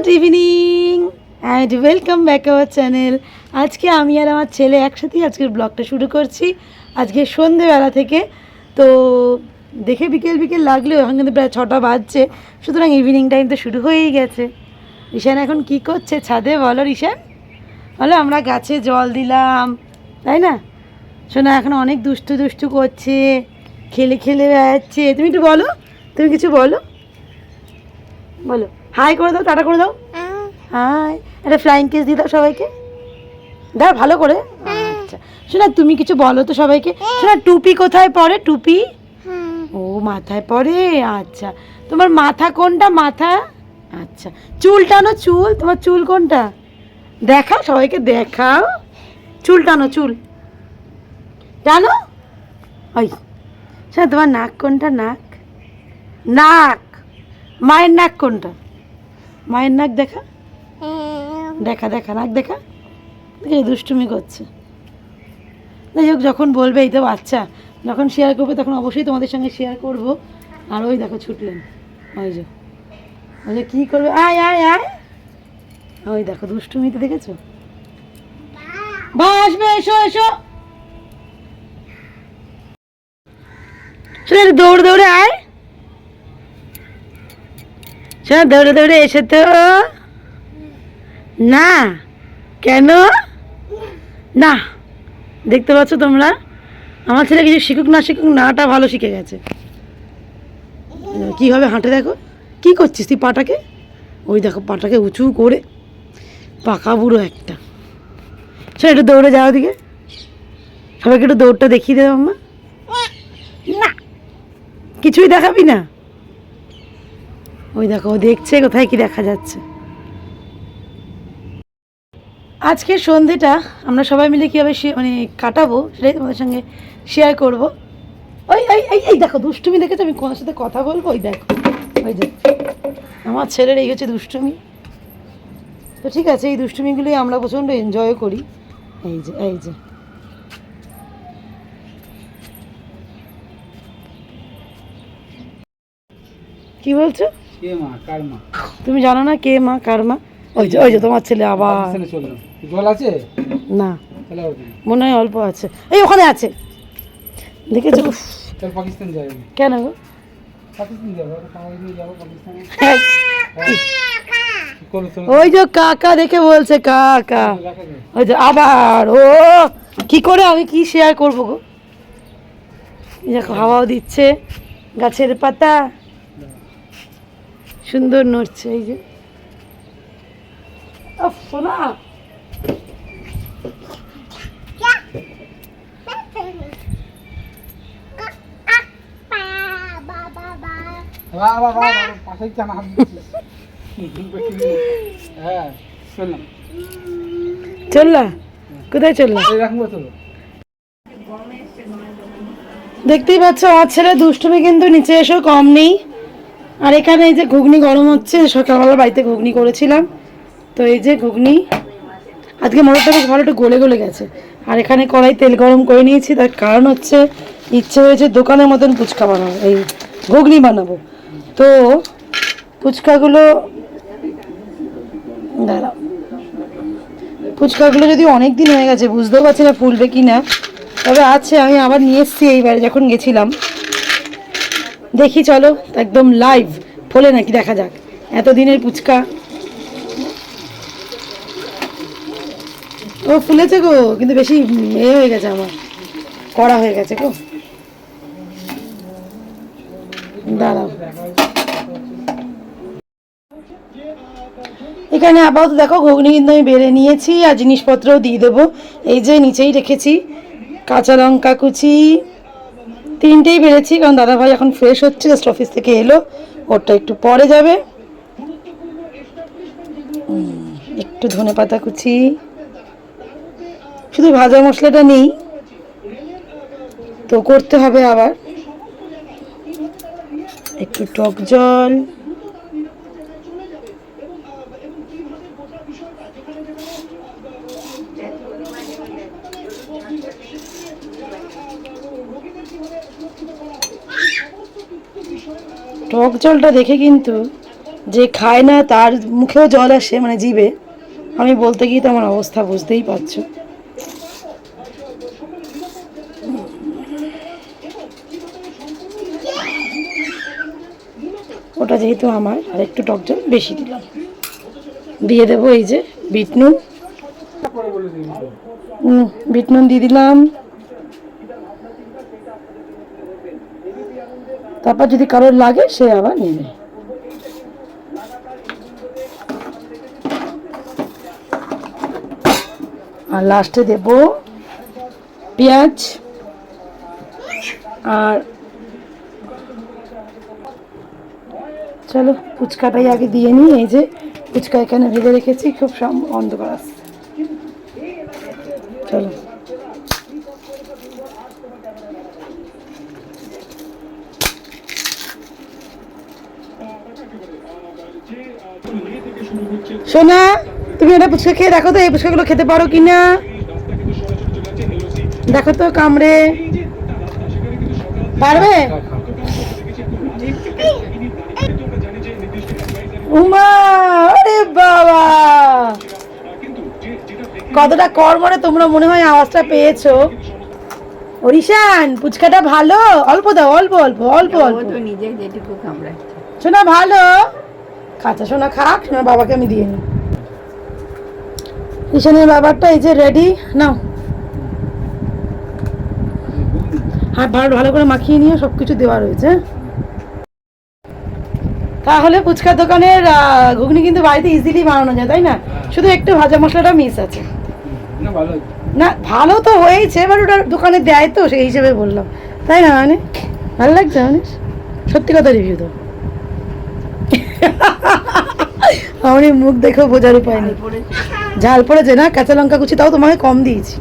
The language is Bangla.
Good evening and welcome back our channel. আজকে আমি আর আমার ছেলে একসাথেই আজকের ব্লগটা শুরু করছি। আজকে সন্ধেবেলা থেকে, তো দেখে বিকেল বিকেল লাগলেও এখন কিন্তু প্রায় ছটা বাজছে। সুতরাং ইভিনিং টাইম তো শুরু হয়েই গেছে। ঈশান এখন কি করছে ছাদে বলো ঈশান। বলো, আমরা গাছে জল দিলাম, তাই না? শোনা এখন অনেক দুষ্টু দুষ্টু করছে, খেলে খেলে বেড়াচ্ছে। তুমি একটু বলো, তুমি কিছু বলো। বলো। হাই করে দাও, টাটা করে দাও। হাই একটা ফ্লাইং কিস দিয়ে দাও সবাইকে। দাও ভালো করে। আচ্ছা। শোনা, তুমি কিছু বলো তো সবাইকে। শোনা, টুপি কোথায় পরে টুপি? ও, মাথায় পরে আচ্ছা। তোমার মাথা কোনটা? মাথা? আচ্ছা। চুল টানো চুল। তোমার চুল কোনটা? দেখাও, সবাইকে দেখাও। চুল টানো চুল। টানো? ওই। শোনা, তোমার নাক কোনটা? নাক? নাক। মায়ের নাক কোনটা? মায়ের নাক দেখা? দেখা দেখা নাক দেখা? দেখে দুষ্টুমি করছে। যাই হোক যখন বলবে এই তো বাচ্চা যখন শেয়ার করবে তখন অবশ্যই তোমাদের সঙ্গে শেয়ার করব। আর ওই দেখো ছুটলেন। ওই যে ওই যে কী করবে? আয় আয় আয়। ওই দেখো দুষ্টুমিতে দেখেছ? বা আসবে এসো এসো। দৌড়ে দৌড়ে আয়। শোনা দৌড়ে দৌড়ে এসে তো। না, কেন? না, দেখতে পাচ্ছ তোমরা, আমার ছেলে কিছু শিখুক না শিখুক, নাটা ভালো শিখে গেছে। কীভাবে হাঁটে দেখো। কি করছিস তুই পাটাকে? ওই দেখো পাটাকে উঁচু করে, পাকা বুড়ো একটা। চল একটু দৌড়ে যাও দিকে সবাইকে একটু দৌড়টা দেখিয়ে দেবো আম্মা না, কিছুই দেখাবি না। ওই দেখো, ও দেখছে, কোথায় কি দেখা যাচ্ছে। আজকে সন্ধেটা আমরা সবাই মিলে কীভাবে মানে কাটাবো, সেটাই তোমাদের সঙ্গে শেয়ার করব। ওই, এই এই এই দেখো, দুষ্টুমি দেখেছ? আমি কোনার সাথে কথা বলব? ওই দেখো, ওই যে, আমার ছেলের এই হচ্ছে দুষ্টুমি। তো ঠিক আছে, এই দুষ্টুমিগুলোই আমরা প্রচণ্ড এনজয় করি। এই যে এই যে। কি বলছো? তুমি জানো না কে মা কার মা? ওই যে ওই যে তোমার ছেলে আবার। জল আছে? না। মনে হয় অল্প আছে। এই ওখানে আছে। দেখেছ? পাকিস্তান যাবে কেন গো? ওই যে কাকা দেখে বলছে কাকা। ওই যে আবার। ও কি করে আমি কি শেয়ার করব গো? দেখো হাওয়াও দিচ্ছে গাছের পাতা। সুন্দর নড়ছে এই যে। সোনা। হ্যাঁ চললা? কোথায় চললা? দেখতেই পাচ্ছ আমার ছেলে দুষ্টুমি কিন্তু নিচে এসেও কম নেই। আর এখানে এই যে ঘুগনি গরম হচ্ছে, সকালবেলা বাড়িতে ঘুগনি করেছিলাম। তো এই যে ঘুগনি, আজকে মোটরটা বেশ ভালো একটু গলে গলে গেছে। আর এখানে কড়াই তেল গরম করে নিয়েছি, তার কারণ হচ্ছে ইচ্ছে হয়েছে দোকানের মতন ফুচকা বানাবো, এই ঘুগনি বানাবো। তো ফুচকাগুলো, দাঁড়াও। ফুচকাগুলো যদি অনেক দিন হয়ে গেছে, বুঝতেও পারছি না ফুলবে কি না তবে আছে, আমি আবার নিয়ে এসেছি এইবারে যখন গেছিলাম। দেখি চলো, একদম লাইভ ফোলে নাকি দেখা যাক। এতদিনের ফুচকা। ও, ফুলেছে গো, কিন্তু বেশি এ হয়ে গেছে আমার, কড়া হয়ে গেছে গো। দাঁড়াও। এখানে আপাতত দেখো, ঘুগনি কিন্তু আমি বেড়ে নিয়েছি, আর জিনিসপত্রও দিয়ে দেবো। এই যে নিচেই রেখেছি, কাঁচা লঙ্কা কুচি তিনটেই বেড়েছি, কারণ দাদাভাই এখন ফ্রেশ হচ্ছে জাস্ট অফিস থেকে এলো, ওরটা একটু পরে যাবে। একটু ধনে পাতা কুচি। শুধু ভাজা মশলাটা নেই, তো করতে হবে আবার। একটু টক জল। টক জলটা দেখে কিন্তু যে খায় না তার মুখেও জল আসে মানে জিভে। আমি বলতে গিয়ে তো আমার অবস্থা বুঝতেই পারছ। ওটা যেহেতু আমার আর একটু টক জল বেশি দিলাম। দিয়ে দেবো এই যে বিট নুন পরে বলে দিই হুম, বিট নুন দিয়ে দিলাম। তারপর যদি কারোর লাগে, সে আবার নেবে আর লাস্টে দেব পেঁয়াজ আর চলো, ফুচকাটাই আগে দিয়ে নিই। এই যে ফুচকা এখানে ভেজে রেখেছি, খুব অন্ধকার আসছে চলো। সোনা তুমি এটা ফুচকা খেয়ে দেখো তো এই ফুচকাগুলো খেতে পারো কিনা? দেখো তো কামড়ে। পারবে? উমা আরে বাবা! কতটা কর্মরে তোমরা মনে হয় আওয়াজটা পেয়েছ। ওরিশান ফুচকাটা ভালো? অল্প দাও অল্প অল্প অল্প অল্প। নিজে যেটুকু কামড়াচ্ছে। শোনা ভালো? খাচ্ছা। শোনা খাক শোনা বাবাকে আমি দিয়ে নিই ঈশানের বাবারটা এই যে রেডি নাও। হাত ভালো ভালো করে মাখিয়ে নিয়ে সব কিছু দেওয়া রয়েছে। তাহলে ফুচকার দোকানের ঘুগনি কিন্তু বাড়িতে ইজিলি বানানো যায় তাই না? শুধু একটু ভাজা মশলাটা মিস আছে। না ভালো। না ভালো তো হয়েছে এবার ওটা দোকানে দেয় তো সেই হিসেবে বললাম। তাই না মানে? ভালো লাগছে মানে? সত্যি কথা রিভিউ দাও। আমার মুখ দেখেও বোঝার উপায় নেই। ঝাল পড়েছে না? কাঁচা লঙ্কা কুচি তাও তোমাকে কম দিয়েছি।